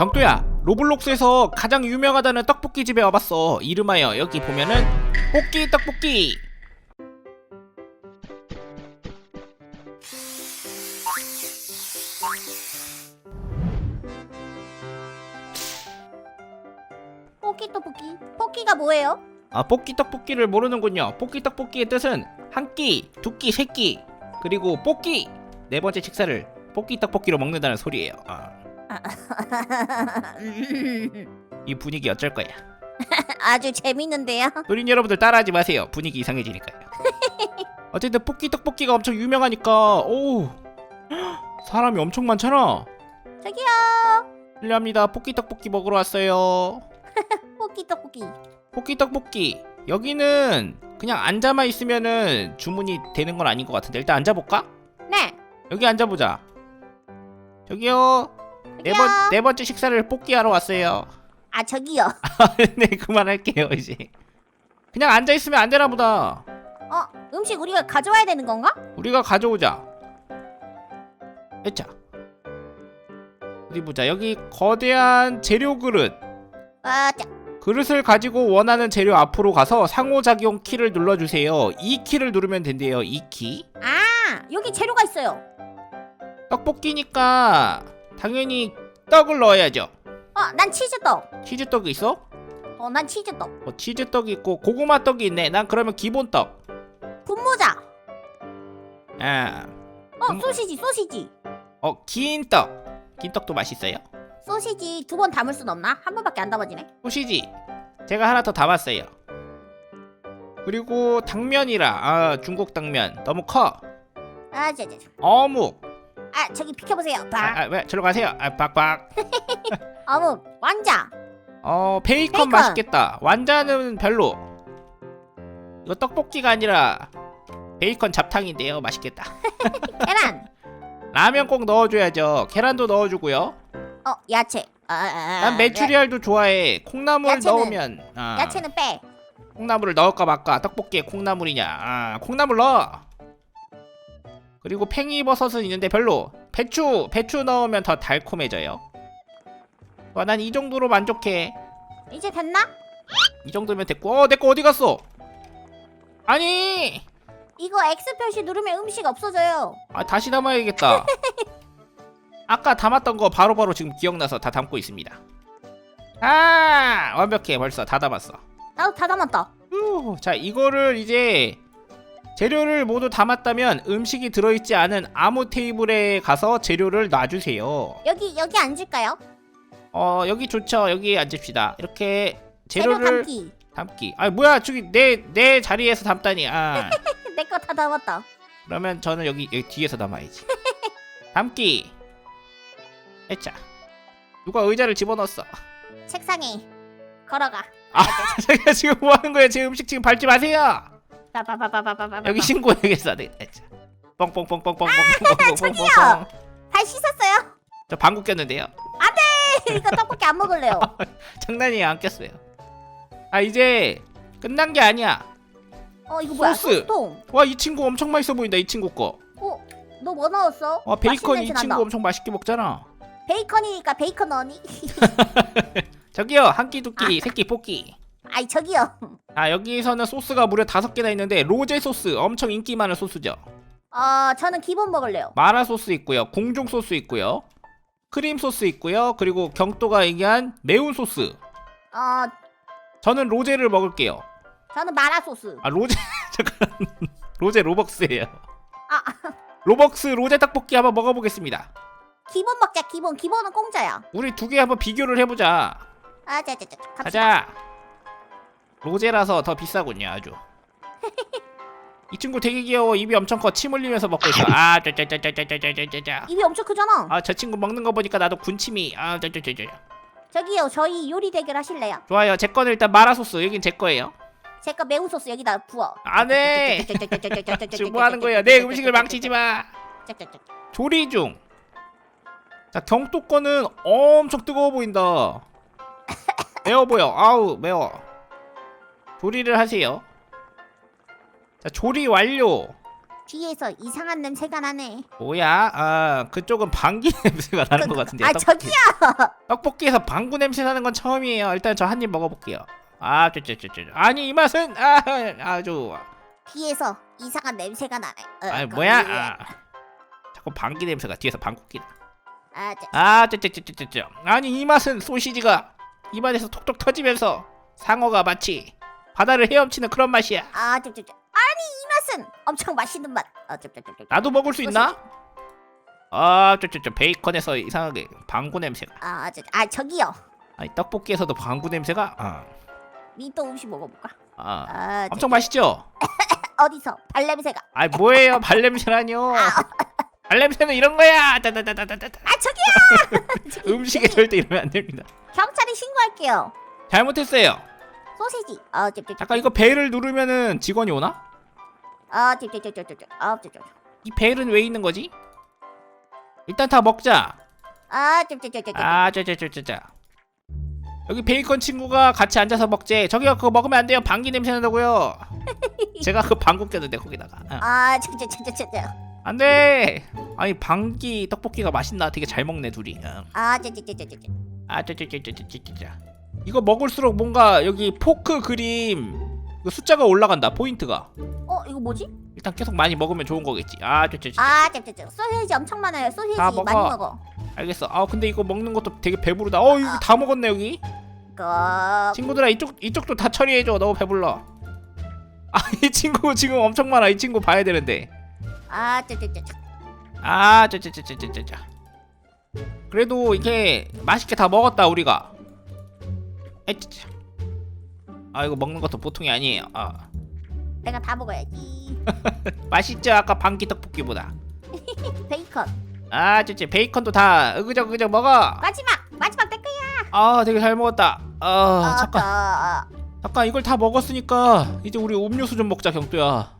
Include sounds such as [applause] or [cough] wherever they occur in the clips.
경도야 로블록스에서 가장 유명하다는 떡볶이 집에 와봤어. 이름하여 여기 보면은 볶기 떡볶이. 뽀끼 떡볶이. 뽀끼가 뭐예요? 아 볶기 떡볶이를 모르는군요. 볶기 떡볶이의 뜻은 한 끼, 두 끼, 세 끼 그리고 볶기 네 번째 식사를 볶기 떡볶이로 먹는다는 소리예요. 아, 이 분위기 어쩔 거야 [laughs] 아주 재밌는데요. 노린 여러분들 따라하지 마세요 분위기 이상해지니까요 [laughs] 어쨌든 볶기 떡볶이가 엄청 유명하니까 오 [gasps] 사람이 엄청 많잖아 저기요. 실례합니다 볶기 떡볶이 먹으러 왔어요 [laughs] 뽀끼 떡볶이. 볶기 떡볶이 여기는 그냥 앉아만 있으면은 주문이 되는 건 아닌 것 같은데 일단 앉아볼까? 네. 여기 앉아보자 저기요 네, 번. 네 번째 식사를 볶기 하러 왔어요 아 저기요. [laughs] 네 그만할게요 이제 그냥 앉아있으면 안 되나 보다 어 음식 우리가 가져와야 되는 건가? 우리가 가져오자 에자 어디 보자 여기 거대한 재료 그릇 아 자. 그릇을 가지고 원하는 재료 앞으로 가서 상호작용 키를 눌러주세요 이 키를 누르면 된대요 이 키 아 여기 재료가 있어요. 떡볶이니까 당연히 떡을 넣어야죠 어 난 치즈떡. 치즈떡이 있어? 어 난 치즈떡. 어, 치즈떡이 있고 고구마 떡이 있네 난 그러면 기본 떡 분모자. 아, 어 음. 소시지 소시지. 어, 긴 떡. 긴 떡도 맛있어요. 소시지 두 번 담을 순 없나? 한 번밖에 안 담아지네. 소시지. 제가 하나 더 담았어요. 그리고 당면이라. 아, 중국 당면. 너무 커. 아 자자. 어묵. 아 저기 비켜보세요. 아, 박. 아, 왜? 저로 가세요. 아, 박박. [laughs] 어묵 완자. 어, 베이컨, 베이컨. 맛있겠다. 완자는 별로. 이거 떡볶이가 아니라 베이컨 잡탕인데요. 맛있겠다. [laughs] 계란. [laughs] 라면 꼭 넣어줘야죠. 계란도 넣어주고요. 어 야채. 아, 아, 아, 난 메추리알도 좋아해. 콩나물 야채는- 넣으면. 아. 네. 야채는 빼. 콩나물을 넣을까 말까 떡볶이에 콩나물이냐 아 콩나물 넣어 그리고 팽이버섯은 있는데 별로. 배추 배추 넣으면 더 달콤해져요. 와 난 이 정도로 만족해. 이제 됐나? 이 정도면 됐고. 어 내 거 어디 갔어? 아니! 이거 X 표시 누르면 음식 없어져요. 아 다시 담아야겠다. [laughs] 아까 담았던 거 바로바로 지금 기억나서 다 담고 있습니다. 아! 완벽해. 벌써 다 담았어. 나도 다 담았다. 후, 자 이거를 이제 재료를 모두 담았다면 음식이 들어있지 않은 아무 테이블에 가서 재료를 놔주세요. 여기 여기 앉을까요? 어 여기 좋죠. 여기 앉읍시다. 이렇게 재료 재료를 담기. 담기. 아 뭐야 저기 내 내 자리에서 담다니. 아 [laughs] 내 거 다 담았다. 그러면 저는 여기 여기 뒤에서 담아야지. [laughs] 담기. 에차. 누가 의자를 집어넣었어. 책상에 걸어가. 아 [laughs] 자기가 지금 뭐 하는 거야? 제 음식 지금 밟지 마세요. 빠바바바바바바. 여기 신고해야겠어. 네, 에차. 뻥뻥뻥뻥뻥뻥뻥뻥뻥뻥. 아, 저기요! 발 씻었어요? 저 방구 꼈는데요. 이거 떡볶이 안 먹을래요. [laughs] 장난이에요 안 꼈어요 아 이제 끝난 게 아니야 어 이거 뭐야? 소스. 소스통. 와 이 친구 엄청 맛있어 보인다 이 친구 거와 어? 너 뭐 넣었어? 베이컨 맛있는 이 냄새 친구 난다. 엄청 맛있게 먹잖아 베이컨이니까 베이컨 넣니? [laughs] 저기요 한 끼 두 끼 세끼 뽑기 아이 저기요. 아 여기서는 소스가 무려 다섯 개나 있는데 로제 소스 엄청 인기 많은 소스죠 어 저는 기본 먹을래요. 마라 소스 있고요 공중 소스 있고요 크림 소스 있고요 그리고 경도가 얘기한 매운 소스 어 저는 로제를 먹을게요 저는 마라 소스. 아 로제 [laughs] 잠깐 로제 로벅스예요 아 로벅스 로제 떡볶이 한번 먹어보겠습니다 기본 먹자 기본. 기본은 공짜야. 우리 두 개 한번 비교를 해보자. 아 자자자. 갑시다. 가자. 로제라서 더 비싸군요, 아주. 이 친구 되게 귀여워. 입이 엄청 커. 침 흘리면서 먹고 있어. 아, 짜짜짜짜짜짜짜짜짜. 입이 엄청 크잖아. 아, 저 친구 먹는 거 보니까 나도 군침이. 아, 짜짜짜짜. 저기요 저희 요리 대결 하실래요? 좋아요. 제 거는 일단 마라 소스. 여긴 제 거예요. 제거 매운 소스 여기다 부어. 안 해. 지금 뭐 하는 거야? 내 음식을 망치지 마. 조리 중. 자, 경도 거는 엄청 뜨거워 보인다. 매워 보여. 아우, 매워. 조리를 하세요. 자, 조리 완료. 뒤에서 이상한 냄새가 나네. 뭐야? 아 그쪽은 방귀 [laughs] 냄새가 나는 것 같은데. 아 떡볶이. 저기요. [laughs] 떡볶이에서 방구 냄새 나는 건 처음이에요. 일단 저 한 입 먹어볼게요. 아, 쩌쩌쩌쩌. 아니 이 맛은 아 아주 뒤에서 이상한 냄새가 나네. 어, 아 그, 뭐야? 예. 아, 자꾸 방귀 냄새가 뒤에서 방귀. 아, 저, 아, 쩌쩌쩌쩌쩌. 아니 이 맛은 소시지가 입안에서 톡톡 터지면서 상어가 마치 바다를 헤엄치는 그런 맛이야. 아, 저. 아니 이 맛은 엄청 맛있는 맛. 아, 저, 저. 나도 먹을 수 있나? 아, 쩌쩌쩌. 베이컨에서 이상하게 방구 냄새가. 아, 저, 아 저기요. 아니 떡볶이에서도 방구 냄새가. 아, 미또 음식 먹어볼까? 아. 아, 저, 엄청 맛있죠? [laughs] 어디서 발냄새가? 아이 뭐예요 발냄새라뇨 [laughs] 발냄새는 이런 거야 따다다다다다 아 저기요. 저기, [laughs] 음식에. 절대 이러면 안 됩니다 경찰에 신고할게요. 잘못했어요 아, 저, 저, 저, 잠깐 이거 벨을 누르면은 직원이 오나? 아. 아, 저, 저, 저. 이 벨은 왜 있는 거지? 일단 다 먹자 아, 저. 아저저저저저 여기 베이컨 친구가 같이 앉아서 먹재 저기요 그거 먹으면 안 돼요 방귀 냄새 난다고요 [laughs] 제가 그 방구 꼈는데 거기다가 어. 아, 저, 저. 안돼 아니 방귀 떡볶이가 맛있나 되게 잘 먹네 둘이 어. 아, 저. 아, 저저저저저저저. 이거 먹을수록 뭔가 여기 포크 그림 그 숫자가 올라간다 포인트가. 어, 이거 뭐지? 일단 계속 많이 먹으면 좋은 거겠지. 아, 저저저. 아, 저. 소세지 엄청 많아요. 소세지 다 먹어. 많이 먹어. 알겠어. 아, 근데 이거 먹는 것도 되게 배부르다. 어, 이거 다 먹었네 여기. 그, 친구들아 이쪽 이쪽도 다 처리해줘. 너무 배불러. 아, 이 친구 지금 엄청 많아. 이 친구 봐야 되는데. 아, 저. 아, 저저저저저저. 그래도 이게 맛있게 다 먹었다 우리가. 에찌. 아, 이거 먹는 것도 보통이 아니에요. 아. [laughs] 내가 다 먹어야지. [laughs] 맛있죠 아까 방귀 떡볶이보다 [laughs] 베이컨. 아 진짜 베이컨도 다 으그저그저 먹어 마지막, 마지막 내 거야. 아 되게 잘 먹었다 아 아, 잠깐 아, 잠깐 이걸 다 먹었으니까 이제 우리 음료수 좀 먹자 경도야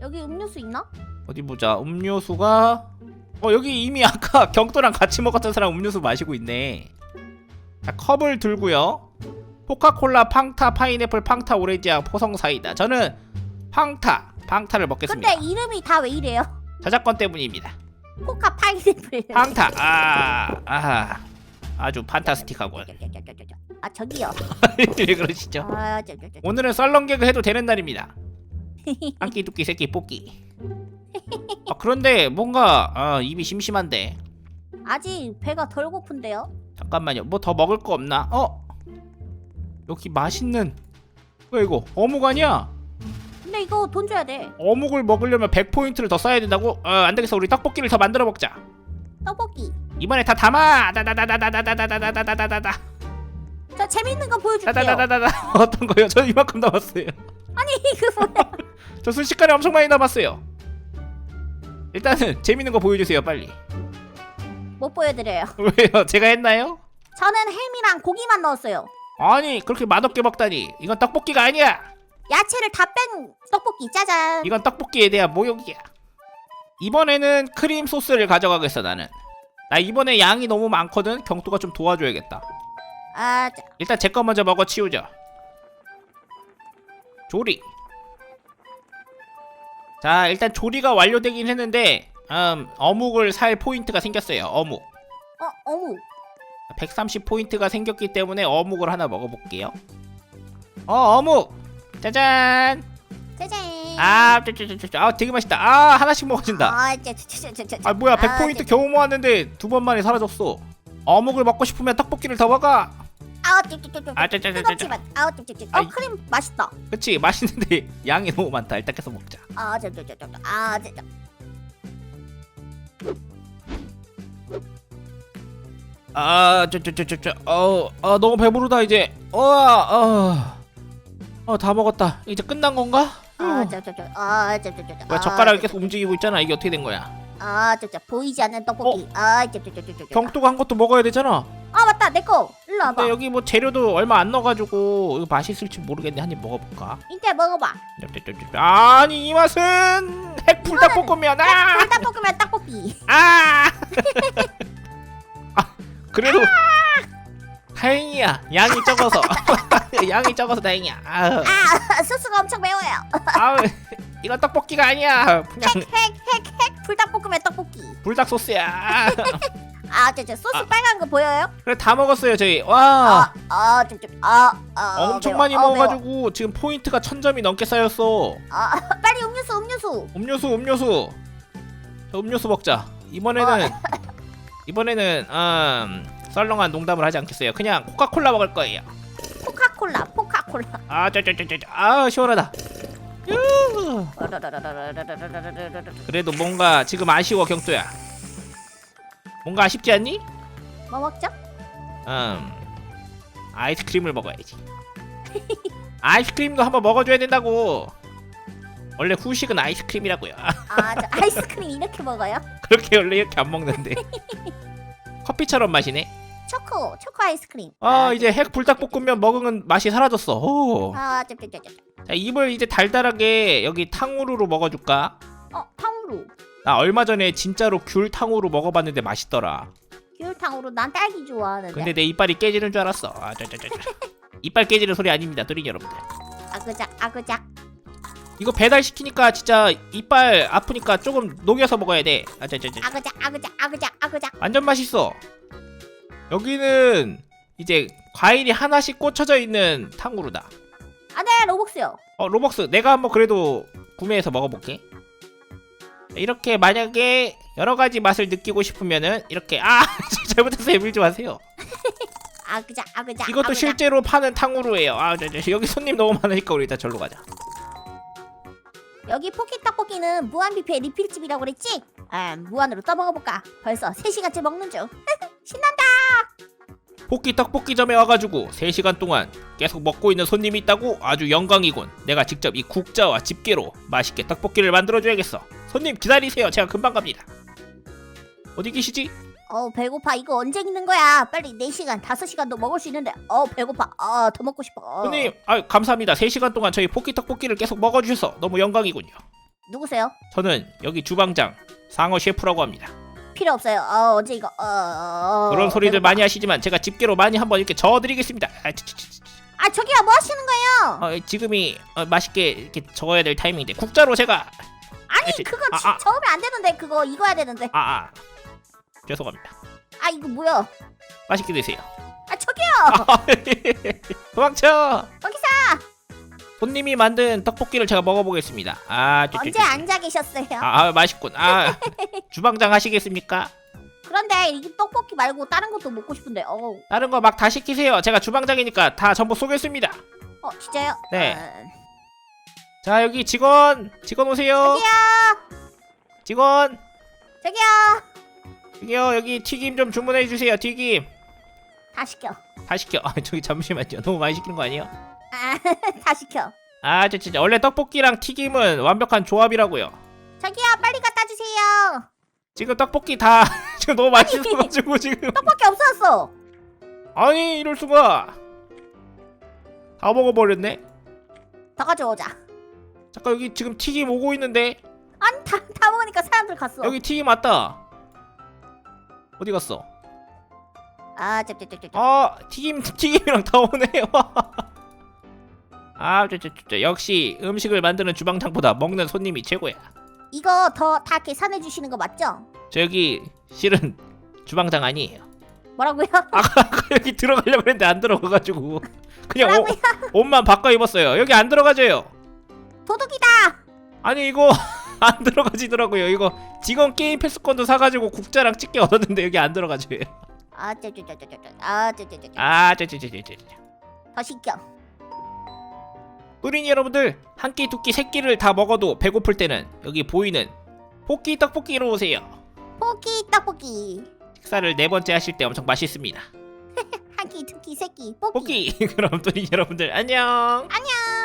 여기 음료수 있나? 어디 보자 음료수가 어 여기 이미 아까 경도랑 같이 먹었던 사람 음료수 마시고 있네 자 컵을 들고요 코카콜라 팡타 파인애플 팡타 오렌지향 포성 사이다 저는 팡타 팡타를 먹겠습니다 근데 이름이 다 왜 이래요? 저작권 때문입니다 코카 파인애플. 팡타 아, 아 아주 저. 아, 저기요. [laughs] 왜 그러시죠? 아, 저, 저, 저, 저. 오늘은 썰렁 개그 해도 되는 날입니다. [laughs] 한끼 두끼 세끼 뽑기. 아, 그런데 뭔가 아, 입이 심심한데 아직 배가 덜 고픈데요? 잠깐만요. 뭐 더 먹을 거 없나? 어 여기 맛있는 뭐야 이거 어묵 아니야? 근데 이거 돈 줘야 돼. 어묵을 먹으려면 100포인트를 더 써야 된다고? 어, 안 되겠어. 우리 떡볶이를 더 만들어 먹자. 떡볶이. 이번에 다 담아. 다다다다다다다다다다다다다다. 저 재밌는 거 보여줄게요. 다다다다다다. [laughs] 어떤 거요? 저 이만큼 남았어요. 아니 이거 뭐야? [laughs] 저 순식간에 엄청 많이 남았어요. 일단은 재밌는 거 보여주세요, 빨리. 못 보여드려요. [laughs] 왜요? 제가 했나요? 저는 햄이랑 고기만 넣었어요. 아니 그렇게 맛없게 먹다니. 이건 떡볶이가 아니야. 야채를 다 뺀 떡볶이 짜잔. 이건 떡볶이에 대한 모욕이야. 이번에는 크림 소스를 가져가겠어 나는. 나 이번에 양이 너무 많거든. 경도가 좀 도와줘야겠다. 아, 자, 일단 제 거 먼저 먹어 치우자. 조리. 자 일단 조리가 완료되긴 했는데 음, 어묵을 살 포인트가 생겼어요. 어묵. 어, 어묵. 130 포인트가 생겼기 때문에 어묵을 하나 먹어볼게요. 어 어묵. 짜잔. 짜잔. 아. 아, 되게 맛있다. 아, 하나씩 먹어진다. 아, 짜, 짜, 짜, 짜, 짜, 짜. 아, 뭐야, 100 아, 포인트 짜, 겨우 모았는데 두 번 만에 사라졌어. 어묵을 먹고 싶으면 떡볶이를 더 먹어. 아, 짜, 짜, 짜, 짜. 아, 쩌쩌쩌쩌. 뜨겁지만. 아, 짜, 짜, 짜. 아, 어, 이- 크림 맛있다. 그치, 맛있는데 양이 너무 많다. 일단 계속 먹자. 아, 짜, 짜, 짜, 짜. 아, 짜, 짜. 아, 쩌쩌쩌쩌. 어, 아, 너무 배부르다 이제. 어, 어, 어, 다 먹었다. 이제 끝난 건가? 아, 짜. 아. 왜 아, 젓가락이 짜, 계속 움직이고 있잖아. 이게 어떻게 된 거야? 아, 짜, 짜. 보이지 않는 떡볶이. 아, 짜. 경도가 한 것도 먹어야 되잖아. 아, 맞다. 내 거. 일로 와봐. 근데 여기 뭐 재료도 얼마 안 넣어가지고 이거 맛있을지 모르겠네. 한 입 먹어볼까? 이때 먹어봐. 아니 이 맛은 핵불닭볶음면 아! 불닭볶음면 떡볶이. 아! 아 그래도 다행이야 양이 적어서 [laughs] 양이 적어서 다행이야 아, 아, 소스가 엄청 매워요. 아 이건 떡볶이가 아니야 그냥 핵핵핵핵 불닭볶음면 떡볶이. 불닭 소스야 아, 저, 저 소스 아. 빨간 거 보여요? 그래 다 먹었어요 저희 와 아, 아, 좀, 좀, 아, 아. 엄청 매워. 많이 아. 먹어가지고 지금 포인트가 천 점이 넘게 쌓였어 아, [laughs] 빨리 음료수, 음료수. 음료수 음료수 저 음료수 먹자 이번에는 이번에는 음 썰렁한 농담을 하지 않겠어요 그냥 코카콜라 먹을 거예요 코카콜라, 코카콜라. 아저저저저아 시원하다 유. 그래도 뭔가 지금 아쉬워 경도야 뭔가 아쉽지 않니? 뭐 먹죠? 음 아이스크림을 먹어야지 [laughs] 아이스크림도 한번 먹어줘야 된다고 원래 후식은 아이스크림이라고요 아, 저 아이스크림 이렇게 먹어요? 그렇게 원래 이렇게 안 먹는데 [laughs] 커피처럼 마시네 초코, 초코 아이스크림. 아 이제 핵 불닭볶음면 먹으면 맛이 사라졌어 오. 아, 저, 저, 저, 저. 자 입을 이제 달달하게 여기 탕후루로 먹어줄까? 어, 탕후루. 나 얼마 전에 진짜로 귤 탕후루 먹어봤는데 맛있더라 귤탕후루. 난 딸기 좋아하는데. 근데 내 이빨이 깨지는 줄 알았어 아, 저, 저, 저, 저. 이빨 깨지는 소리 아닙니다 또린 여러분들 아그작, 아그작. 이거 배달 시키니까 진짜 이빨 아프니까 조금 녹여서 먹어야 돼 아, 저. 아그작, 아그작, 아그작, 아그작. 완전 맛있어 여기는 이제 과일이 하나씩 꽂혀져 있는 탕후루다 아, 네, 로복스요. 어 로벅스 내가 한번 그래도 구매해서 먹어볼게 이렇게 만약에 여러 가지 맛을 느끼고 싶으면은 이렇게 아 [laughs] 잘못했어요 밀지 마세요 아그작, 아그작. 이것도 아그작. 실제로 파는 탕후루예요 아 저, 저, 여기 손님 너무 많으니까 우리 일단 절로 가자 여기 포켓 떡볶이는 무한 뷔페 리필집이라고 그랬지? 아, 무한으로 떠먹어볼까? 벌써 3시간째 먹는 중. [laughs] 신난다. 포끼 떡볶이점에 와가지고 3시간 동안 계속 먹고 있는 손님이 있다고 아주 영광이군 내가 직접 이 국자와 집게로 맛있게 떡볶이를 만들어줘야겠어 손님 기다리세요 제가 금방 갑니다 어디 계시지? 어, 배고파. 이거 언제 있는 거야? 빨리 4시간, 5시간도 먹을 수 있는데. 어, 배고파. 어, 더 먹고 싶어. 어. 손님 아 감사합니다 3시간 동안 저희 포끼 떡볶이를 계속 먹어주셔서 너무 영광이군요 누구세요? 저는 여기 주방장 상어 셰프라고 합니다 필요 없어요. 어, 언제 이거? 어, 어, 어, 그런 소리들. 많이 하시지만 제가 집게로 많이 한번 이렇게 저어드리겠습니다 아, 치, 치, 치, 치. 아, 저기요. 뭐 하시는 거예요? 어, 지금이 어, 맛있게 이렇게 저어야 될 타이밍인데 국자로 제가 아니, 치, 그거 아, 지- 아. 저으면 안 되는데. 그거 익어야 되는데. 아, 아 죄송합니다 아, 이거 뭐야? 맛있게 드세요 아, 저기요. [laughs] 도망쳐 거기서 손님이 만든 떡볶이를 제가 먹어보겠습니다 아, 쭈, 쭈, 언제. 앉아 계셨어요? 아, 아 맛있군 아 [laughs] 주방장 하시겠습니까? 그런데 이 떡볶이 말고 다른 것도 먹고 싶은데. 어, 다른 거 막 다 시키세요 제가 주방장이니까 다 전부 쏘겠습니다 어, 진짜요? 네. 어, 자 여기 직원 직원 오세요 저기요. 직원 저기요. 여기요 여기 튀김 좀 주문해 주세요 튀김 다 시켜. 다 시켜 아 저기 잠시만요 너무 많이 시키는 거 아니에요? 아, [laughs] 다 시켜. 아 저 진짜 원래 떡볶이랑 튀김은 완벽한 조합이라고요 저기요, 빨리 갖다 주세요. 지금 떡볶이 다 [laughs] 지금 너무 맛있어가지고 지금 떡볶이 없어졌어. 아니 이럴 수가 다 먹어버렸네 더 가져오자. 잠깐 여기 지금 튀김 오고 있는데 아니, 다, 다 먹으니까 사람들 갔어. 여기 튀김 왔다 어디 갔어? 아, 저. 아 튀김 [laughs] 튀김이랑 다 오네 저, 역시 음식을 만드는 주방장보다 먹는 손님이 최고야 이거 더 다 계산해 주시는 거 맞죠? 저 여기 실은 주방장 아니에요 뭐라고요? [laughs] 아까 여기 들어가려고 했는데 안 들어가가지고 그냥 옷, 뭐라고요? 옷만 바꿔 입었어요 여기 안 들어가져요 도둑이다. 아니 이거 [laughs] 안 들어가지더라고요 이거 직원 게임 패스권도 사가지고 국자랑 찍게 얻었는데 여기 안 들어가져요 아, 저, 저, 저, 저, 저, 저. 아, 저, 저, 저, 저. 아저저저저저 더 시켜. 뿌린이 여러분들 한 끼 두 끼 세 끼를 다 먹어도 배고플 때는 여기 보이는 포끼 떡볶이로 오세요 포기 떡볶이. 식사를 네 번째 하실 때 엄청 맛있습니다 한 끼, 두 끼, 세 끼, 뽀기. 포끼 그럼 뿌린 여러분들 안녕 안녕.